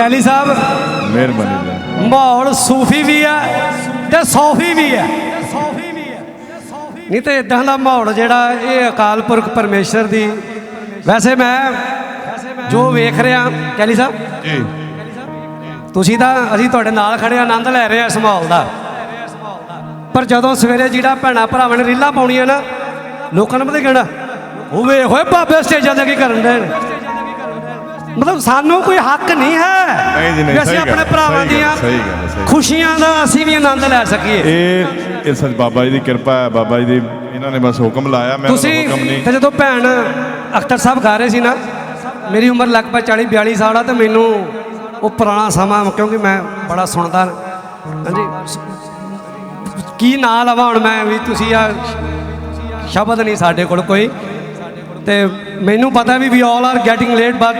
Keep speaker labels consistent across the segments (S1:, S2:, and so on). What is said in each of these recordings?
S1: Kelly ਸਾਹਿਬ?
S2: ਮਿਹਰਬਾਨੀ ਜੀ।
S1: ਮਾਹੌਲ ਸੂਫੀ ਵੀ ਹੈ ਤੇ ਸੌਫੀ ਵੀ ਹੈ। ਨਹੀਂ ਤੇ ਇਦਾਂ ਦਾ ਮਾਹੌਲ ਜਿਹੜਾ ਇਹ ਅਕਾਲ ਪੁਰਖ ਪਰਮੇਸ਼ਰ ਦੀ ਵੈਸੇ ਮੈਂ ਜੋ ਵੇਖ ਰਿਹਾ ਕੈਲੀ ਸਾਹਿਬ?
S2: ਜੀ।
S1: ਤੁਸੀਂ ਤਾਂ ਅਸੀਂ ਤੁਹਾਡੇ ਨਾਲ ਖੜੇ ਆਨੰਦ ਲੈ ਰਹੇ ਹਾਂ ਇਸ ਮਾਹੌਲ ਦਾ। ਪਰ ਜਦੋਂ ਸਵੇਰੇ ਜਿਹੜਾ ਭੈਣਾ ਭਰਾਵਾਂ ਨੇ ਰੀਲਾਂ ਪਾਉਣੀਆਂ ਨਾ ਲੋਕਾਂ ਨੇ ਪਤਾ ਕਹਿਣਾ? ਉਹ ਵੇ ਹੋਏ ਬਾਬੇ ਸਟੇਜਾਂ ਤੇ ਕੀ ਕਰਨ ਦੇ ਮਤਲਬ ਸਾਨੂੰ ਕੋਈ ਹੱਕ ਨਹੀਂ ਹੈ
S2: ਨਹੀਂ ਜੀ, ਨਹੀਂ,
S1: ਵੀ ਅਸੀਂ
S2: ਸਹੀ ਗੱਲ
S1: ਆਪਣੇ
S2: ਹੈ,
S1: ਭਰਾਵਾਂ
S2: ਸਹੀ ਗੱਲ ਹੈ,
S1: ਦੀਆਂ
S2: ਸਹੀ ਗੱਲ ਹੈ, ਸਹੀ।
S1: ਖੁਸ਼ੀਆਂ ਦਾ ਅਸੀਂ ਵੀ ਆਨੰਦ ਲੈ ਸਕੀਏ।
S2: ਇਹ ਇਹ ਸੱਚ ਬਾਬਾ ਜੀ ਦੀ ਕਿਰਪਾ ਹੈ ਬਾਬਾ ਜੀ ਦੀ ਇਹਨਾਂ ਨੇ ਬਸ ਹੁਕਮ ਲਾਇਆ ਮੈਂ
S1: ਤੁਸੀਂ
S2: ਹੁਕਮ ਨਹੀਂ।
S1: ਤੇ ਜਦੋਂ ਭੈਣ ਅਖਤਰ ਸਾਹਿਬ ਗਾ ਰਹੇ ਸੀ ਨਾ ਮੇਰੀ ਉਮਰ ਲਗਭਗ 40 42 ਸਾਲ ਆ ਤੇ ਮੈਨੂੰ ਉਹ ਪੁਰਾਣਾ ਸਮਾਂ ਕਿਉਂਕਿ ਮੈਂ ਬੜਾ ਸੁਣਦਾ। ਹਾਂਜੀ। ਕੀ ਨਾਂ ਲਵਾਂ ਹੁਣ ਮੈਂ ਵੀ ਤੁਸੀਂ ਆ ਸ਼ਬਦ ਨਹੀਂ ਸਾਡੇ ਕੋਲ ਕੋਈ। ਤੇ ਮੈਨੂੰ ਪਤਾ ਵੀ we all are getting late but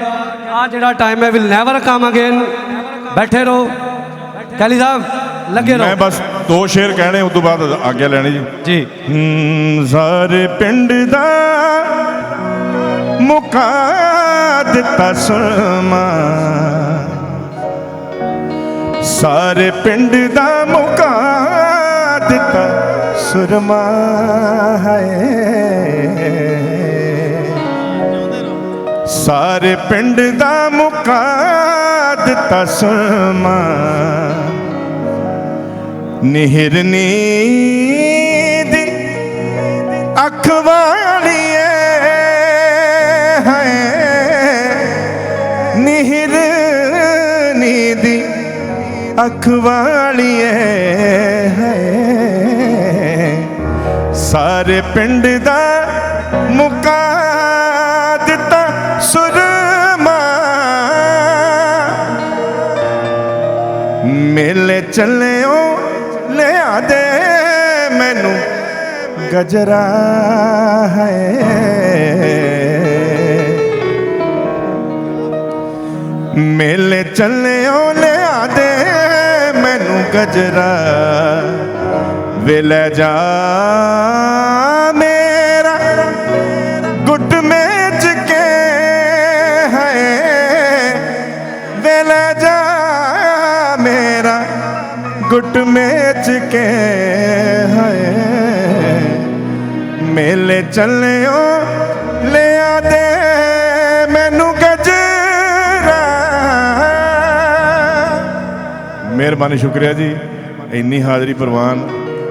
S1: ਆ ਜਿਹੜਾ ਟਾਈਮ ਹੈ ਵਿਲ ਨੈਵਰ ਕਮ ਅਗੇਨ ਬੈਠੇ ਰਹੋ। ਕੈਲੀ ਸਾਹਿਬ ਲੱਗੇ
S2: ਮੈਂ
S1: ਰਹੋ
S2: ਬਸ ਦੋ ਸ਼ੇਰ ਕਹਿਣੇ ਉਸ ਤੋਂ ਬਾਅਦ ਆਗਿਆ ਲੈਣੀ ਜੀ।
S1: ਜੀ।
S2: ਸਾਰੇ ਪਿੰਡ ਦਾ ਮੁਕਾ ਦਿੱਤਾ ਸੁਰਮਾ ਸਾਰੇ ਪਿੰਡ ਦਾ ਮੁਕਾ ਦਿੱਤਾ ਸੁਰਮਾ ਹੈ। ਸਾਰੇ ਪਿੰਡ ਦਾ ਮੁਕਾ ਦਿੱਤਾ ਸੁਰਮਾ ਨਿਹਰਨੀ ਦੀ ਅੱਖ ਵਾਲੀ ਹੈ ਨਿਹਰਨੀ ਦੀ ਅੱਖ ਵਾਲੀ ਹੈ ਸਾਰੇ ਪਿੰਡ ਦਾ ਮੁਕਾ ਮੇਲੇ ਚੱਲਿਓ, ਲਿਆ ਦੇ ਮੈਨੂੰ ਗਜਰਾ ਹੈ। ਮੇਲੇ ਚੱਲਿਓ, ਲਿਆ ਦੇ ਮੈਨੂੰ ਗਜਰਾ, ਵੇ ਲੈ ਜਾ ਗੁੱਟ ਮੇਚ ਕੇ ਹੈ ਮੇਲੇ ਚੱਲਿਓ ਲਿਆ ਦੇ ਮੈਨੂੰ ਗਜਰਾ ਮਿਹਰਬਾਨੀ ਸ਼ੁਕਰੀਆ ਜੀ। ਇੰਨੀ ਹਾਜ਼ਰੀ ਪ੍ਰਵਾਨ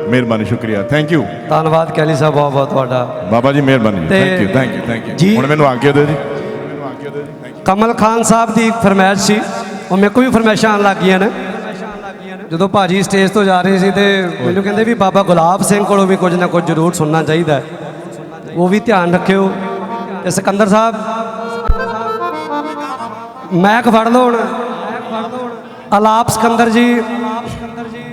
S2: ਮਿਹਰਬਾਨੀ ਸ਼ੁਕਰੀਆ। ਥੈਂਕ ਯੂ
S1: ਧੰਨਵਾਦ ਕੈਲੀ ਸਾਹਿਬ ਬਹੁਤ ਬਹੁਤ ਤੁਹਾਡਾ।
S2: ਬਾਬਾ ਜੀ ਮਿਹਰਬਾਨੀ। Thank you thank you thank. You ਹੁਣ ਮੈਨੂੰ ਆਗਿਆ ਦਿਓ ਜੀ।
S1: ਕਮਲ ਖਾਨ ਸਾਹਿਬ ਦੀ ਫਰਮਾਇਸ਼ ਸੀ। ਉਹ ਮੇਰੇ ਵੀ ਫਰਮਾਇਸ਼ਾਂ ਆਉਣ ਲੱਗ ਗਈਆਂ ਨੇ। ਜਦੋਂ ਭਾਜੀ ਸਟੇਜ ਤੋਂ ਜਾ ਰਹੇ ਸੀ ਤੇ ਮੈਨੂੰ ਕਹਿੰਦੇ ਵੀ ਬਾਬਾ ਗੁਲਾਬ ਸਿੰਘ ਕੋਲੋਂ ਵੀ ਕੁਝ ਨਾ ਕੁਝ ਜ਼ਰੂਰ ਸੁਣਨਾ ਚਾਹੀਦਾ। ਉਹ ਵੀ ਧਿਆਨ ਰੱਖਿਓ। ਤੇ ਸਿਕੰਦਰ ਸਾਹਿਬ ਮੈਕ ਫੜ ਲਓ ਹੁਣ। ਆਲਾਪ ਸਿਕੰਦਰ ਜੀ।